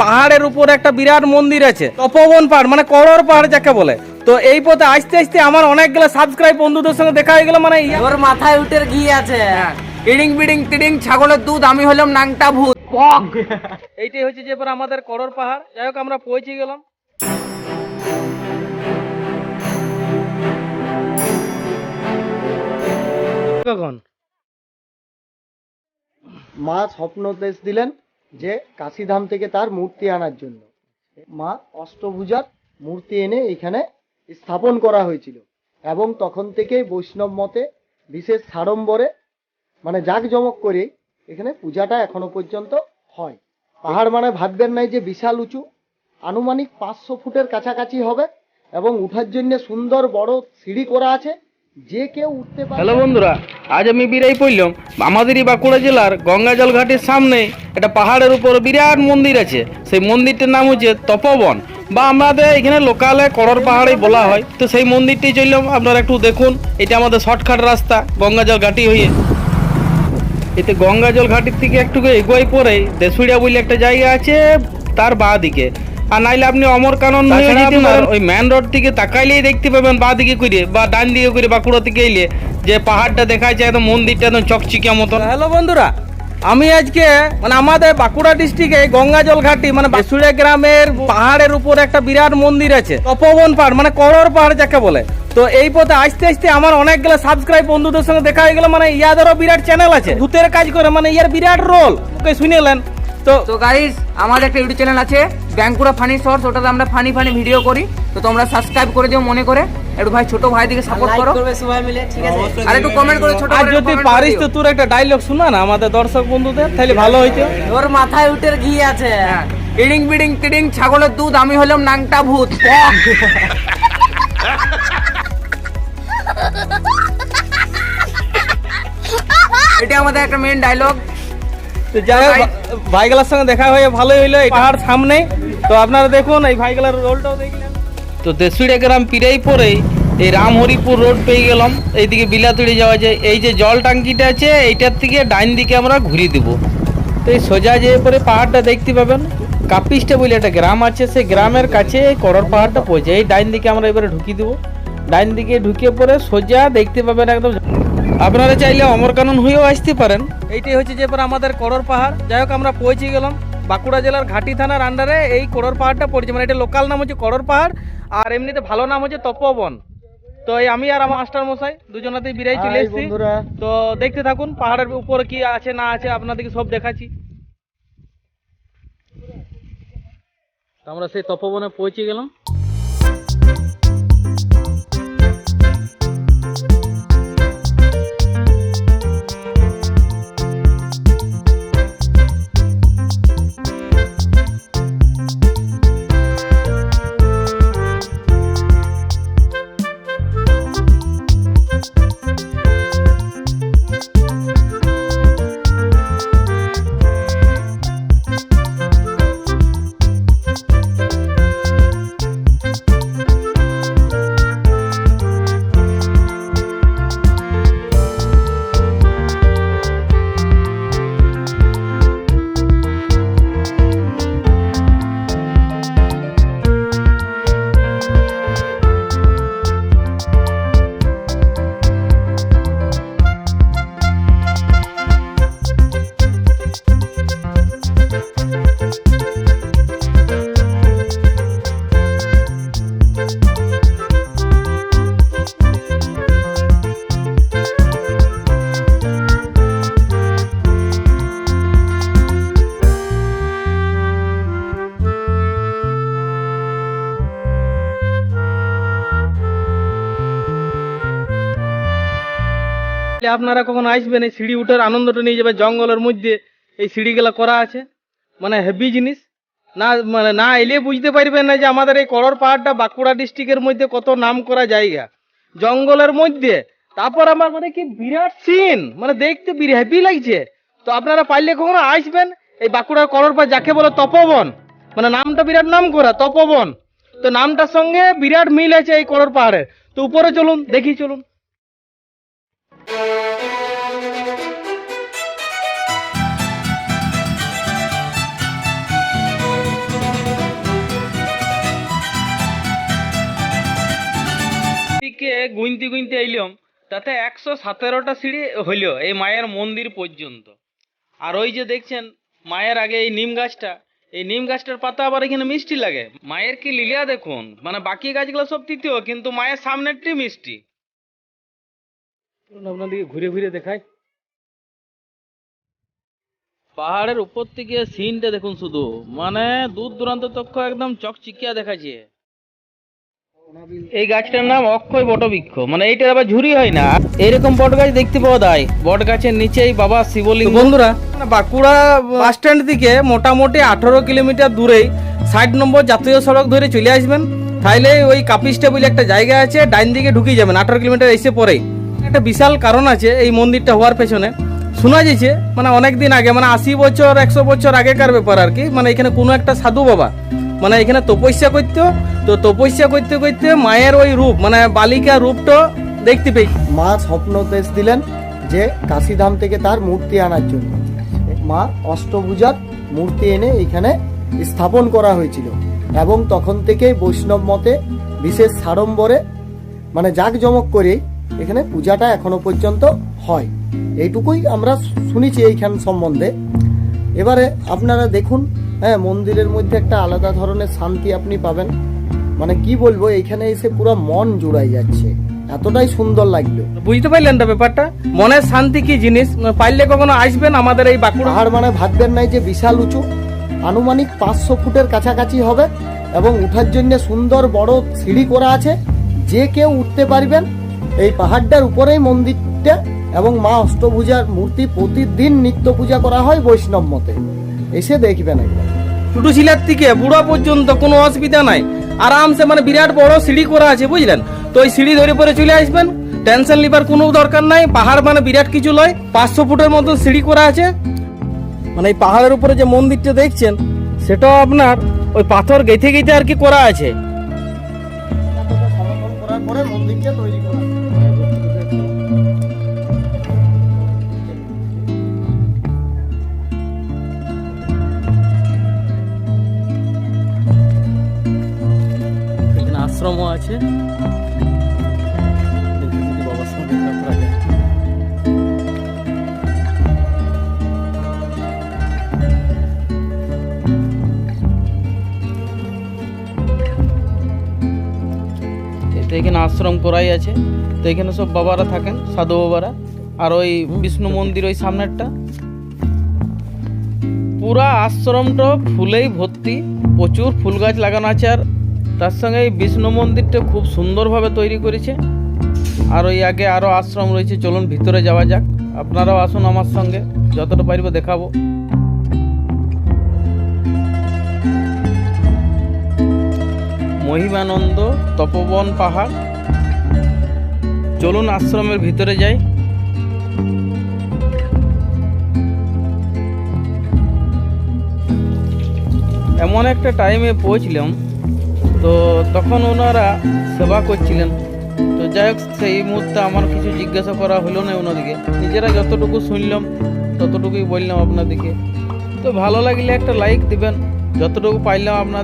পাহাড়ের উপর একটা বিরাট মন্দির আছে তপবন পাহাড় মানে করর পাহাড় যাকে বলে। তো এই পথে আস্তে আস্তে আমার অনেকগুলো সাবস্ক্রাইব বন্ধুদের সঙ্গে দেখা হয়ে গেল মানে ওর মাথায় উঠে ঘি আছে। ইডিং বিডিং টিডিং ছাগলের দুধ আমি হলাম নাংটা ভূত। এইটাই হচ্ছে যে এবার আমাদের করর পাহাড়। যাই হোক আমরা পৌঁছে গেলাম। কখন? মা স্বপ্নদেশ দিলেন। যে কাশিধাম থেকে তার মূর্তি আনার জন্য। মা অষ্টভুজার মূর্তি এনে এখানে স্থাপন করা হয়েছিল এবং তখন থেকেই বৈষ্ণব মতে বিশেষ সাড়ম্বরে মানে জাঁকজমক করে এখানে পূজাটা এখনও পর্যন্ত হয়। পাহাড় মানে ভাববেন নাই যে বিশাল উঁচু। আনুমানিক পাঁচশো ফুটের কাছাকাছি হবে এবং উঠার জন্য সুন্দর বড় সিঁড়ি করা আছে। যে কেউ উঠতে পারে হ্যালো বন্ধুরা, আজ আমি বিরাই পড়লাম। আমাদেরই বাঁকুড়া জেলার গঙ্গাজল ঘাটের সামনে একটা পাহাড়ের উপর বিরাট মন্দির আছে। সেই মন্দিরটার নাম হচ্ছে তপবন। বা আমাদের এখানে লোকালে করর পাহাড়ে বলা হয়। তো সেই মন্দিরটি চললাম, আপনারা একটু দেখুন। এটা আমাদের শর্টকাট রাস্তা, গঙ্গাজল ঘাটি হয়ে। এতে গঙ্গাজল ঘাটির থেকে একটু এগোয় পরে দেশুড়িয়া বলে একটা জায়গা আছে, তার বাঁ দিকে। আর নাইলে আপনি অমর কানন ওই মেন রোড থেকে তাকাইলেই দেখতে পাবেন বাঁ দিকে করে বা ডান দিকে করে বাঁকুড়া থেকে এলে যে পাহাড়টা দেখা যাচ্ছে একদম মন্দিরটা একদম চকচিকিয়া মতন। হ্যালো বন্ধুরা আমি আজকে মানে আমাদের বাঁকুড়া ডিস্ট্রিক্টে গঙ্গাজল ঘাটি মানে বাসুড়িয়া গ্রামের পাহাড়ের উপর একটা বিরাট মন্দির আছে তপবন পাহাড় মানে করর পাহাড় যাকে বলে। তো এই পথে আস্তে আস্তে আমার অনেকগুলো সাবস্ক্রাইব বন্ধুদের সঙ্গে দেখা হয়ে গেল মানে ইয়াদেরও বিরাট চ্যানেল আছে। ভূতের কাজ করে মানে ইয়ার বিরাট রোল ওকে শুনেলেন তো তো গাইস আমাদের একটা ইউটিউব চ্যানেল আছে ব্যাঙ্কুড়া ফানি শর্টস ওটাতে আমরা ফানি ফানি ভিডিও করি। তো তোমরা সাবস্ক্রাইব করে দিও মনে করে। একটু ভাই ছোট ভাই দিকে সাপোর্ট করো। সবাই মিলে ঠিক আছে? আর একটু কমেন্ট করে ছোট আর যদি পারিস তো তোর একটা ডায়লগ শোনা না আমাদের দর্শক বন্ধুদের তাহলে ভালো হইতো। ওর মাথায় উটের ঘি আছে। হ্যাঁ, ইডিং বিডিং টিডিং ছাগলের দুধ আমি হলাম নাংটা ভূত। এটা আমাদের একটা মেন ডায়লগ তো হোক ভাইগুলার সঙ্গে দেখা হয়ে ভালোই হইল এই পাহাড় সামনে। তো আপনারা দেখুন এই ভাইগুলার রোলটাও দেখলেন। তো দেশুড়িয়া গ্রাম পিড়াই পরেই এই রামহরিপুর রোড পেয়ে গেলাম। এইদিকে বিলাতুড়ি যাওয়া যায়। এই যে জল টাঙ্কিটা আছে এইটার থেকে ডাইন দিকে আমরা ঘুরিয়ে দেবো। তো এই সোজা যেয়ে পরে পাহাড়টা দেখতে পাবেন। কাপিসটা বলে একটা গ্রাম আছে সেই গ্রামের কাছে এই করর পাহাড়টা পৌঁছে এই ডাইন দিকে আমরা এবারে ঢুকিয়ে দেবো। ডাইন দিকে ঢুকিয়ে পরে সোজা দেখতে পাবেন একদম আপনারা চাইলে অমরকানন হয়েও আসতে পারেন। এইটাই হচ্ছে যে এবার আমাদের করর পাহাড়। যাই হোক আমরা পৌঁছে গেলাম বাঁকুড়া জেলার ঘাটি থানার আন্ডারে এই করর পাহাড়টা পড়েছে মানে এটা লোকাল নাম হচ্ছে করর পাহাড় আর এমনিতে ভালো নাম হচ্ছে তপবন। তো এই আমি আর আমার মাস্টার মশাই দুজনাতেই বিরাই চলে এসেছি। তো দেখতে থাকুন পাহাড়ের উপরে কি আছে না আছে আপনাদেরকে সব দেখাচ্ছি। আমরা সেই তপবনে পৌঁছে গেলাম। তাহলে আপনারা কখন আসবেন এই সিঁড়ি উঠার আনন্দটা নিয়ে যাবে, জঙ্গলের মধ্যে এই সিঁড়িগুলো করা আছে। মানে হেভি জিনিস। না মানে না এলে বুঝতে পারবেন না যে আমাদের এই করর পাহাড়টা বাঁকুড়া ডিস্ট্রিক্টের মধ্যে কত নাম করা জায়গা। জঙ্গলের মধ্যে। তারপর আমার মানে কি বিরাট সিন মানে দেখতে হেভি লাগছে। তো আপনারা পারলে কখনো আসবেন এই বাঁকুড়ার করর পাহাড় যাকে বলে তপবন। মানে নামটা বিরাট নাম করা তপবন। তো নামটার সঙ্গে বিরাট মিল আছে এই করর পাহাড়ের। তো উপরে চলুন, দেখি চলুন। গুনতে গুনতে আইলাম, তাতে একশো সতেরোটা সিঁড়ি হইল এই মায়ের মন্দির পর্যন্ত। আর ওই যে দেখছেন, মায়ের আগে এই নিম গাছটা, এই নিম গাছটার পাতা আবার এখানে মিষ্টি লাগে। মায়ের কি লীলা দেখুন? মানে বাকি গাছগুলো সব তৃতীয় কিন্তু মায়ের সামনেরটি মিষ্টি। আপনাদেরকে ঘুরে ঘুরে দেখাই। পাহাড়ের উপর থেকে সিনটা দেখুন শুধু। মানে দূর দূরান্ত তক্ষ একদম চকচিকিয়া দেখাচ্ছে। এই গাছটার নাম অক্ষয় বটবৃক্ষ। মানে এইটার আবার ঝুরি হয় না? এইরকম বট গাছ দেখতে পাওয়া যায়। বট গাছের নিচেই বাবা শিবলিঙ্গ। বন্ধুরা বাঁকুড়া বাস স্ট্যান্ড থেকে মোটামুটি আঠারো কিলোমিটার দূরেই ষাট নম্বর জাতীয় সড়ক ধরে চলে আসবেন। তাইলে ওই কাপিস্টা বলে একটা জায়গা আছে ডাইন দিকে ঢুকে যাবেন আঠারো কিলোমিটার এসে পরেই। একটা বিশাল কারণ আছে এই মন্দিরটা হওয়ার পেছনে। শোনা যাচ্ছে মানে অনেক দিন আগে মানে আশি বছর, একশো বছর আগেকার ব্যাপার আর কি। মানে এখানে কোনো একটা সাধু বাবা মানে এখানে তপস্যা করতো। তো তপস্যা করতে করতে মায়ের ওই রূপ মানে বালিকা রূপটা দেখতে পেয়েছি মা স্বপ্নদেশ দিলেন যে কাশিধাম থেকে তার মূর্তি আনার জন্য। মা অষ্টভুজার মূর্তি এনে এখানে স্থাপন করা হয়েছিল। এবং তখন থেকেই বৈষ্ণব মতে বিশেষ সাড়ম্বরে মানে জাঁকজমক করে এখানে পূজাটা এখনও পর্যন্ত হয়। এইটুকুই আমরা শুনেছি এইখান সম্বন্ধে। এবারে আপনারা দেখুন হ্যাঁ মন্দিরের মধ্যে একটা আলাদা ধরনের শান্তি আপনি পাবেন। মানে কি বলব এইখানে এসে পুরো মন জুড়াই যাচ্ছে। এতটাই সুন্দর লাগল। বুঝতে পারলেন তো ব্যাপারটা? মনের শান্তি কি জিনিস? পারলে কখনো আসবেন আমাদের এই বাঁকুড়া? পাহাড় মানে ভাববেন নাই যে বিশাল উঁচু। আনুমানিক পাঁচশো ফুটের কাছাকাছি হবে এবং উঠার জন্য সুন্দর বড় সিঁড়ি করা আছে। যে কেউ উঠতে পারবেন এই পাহাড়টার উপরেই মন্দিরটা এবং মা অষ্টভুজার মূর্তি প্রতিদিন নিত্য পূজা করা হয় বৈষ্ণব মতে এসে দেখবেন একবার। ছোট ছিলার থেকে বুড়া পর্যন্ত কোনো অসুবিধা নাই। আরামসে মানে বিরাট বড় সিঁড়ি করা আছে বুঝলেন? তো ওই সিঁড়ি ধরে পরে চলে আসবেন। টেনশন লিবার কোনো দরকার নাই। পাহাড় মানে বিরাট কিছু লয়। পাঁচশো ফুটের মতো সিঁড়ি করা আছে। মানে এই পাহাড়ের উপরে যে মন্দিরটা দেখছেন সেটাও আপনার ওই পাথর গেঁথে গেঁথে আর কি করা আছে। করার পরে মন্দিরটা এখানে আশ্রম করাই আছে। তো এখানে সব বাবারা থাকেন, সাধু বাবারা। আর ওই বিষ্ণু মন্দির ওই সামনেরটা। পুরা আশ্রমটা ফুলেই ভর্তি, প্রচুর ফুল গাছ লাগানো আছে। আর তার সঙ্গে এই বিষ্ণু মন্দিরটা খুব সুন্দরভাবে তৈরি করেছে। আর ওই আগে আরও আশ্রম রয়েছে, চলুন ভিতরে যাওয়া যাক। আপনারাও আসুন আমার সঙ্গে, যতটা পারব দেখাবো। মহিমানন্দ তপবন পাহাড়। চলুন আশ্রমের ভিতরে যাই। এমন একটা টাইমে পৌঁছলাম, তো তখন ওনারা সেবা করছিলেন। তো যাই হোক, সেই মুহূর্তে আমার কিছু জিজ্ঞাসা করা হলো না ওনাদিকে। নিজেরা যতটুকু শুনলাম, ততটুকুই বললাম আপনাদেরকে তো ভালো লাগলে একটা লাইক দিবেন। যতটুকু পাইলাম আপনার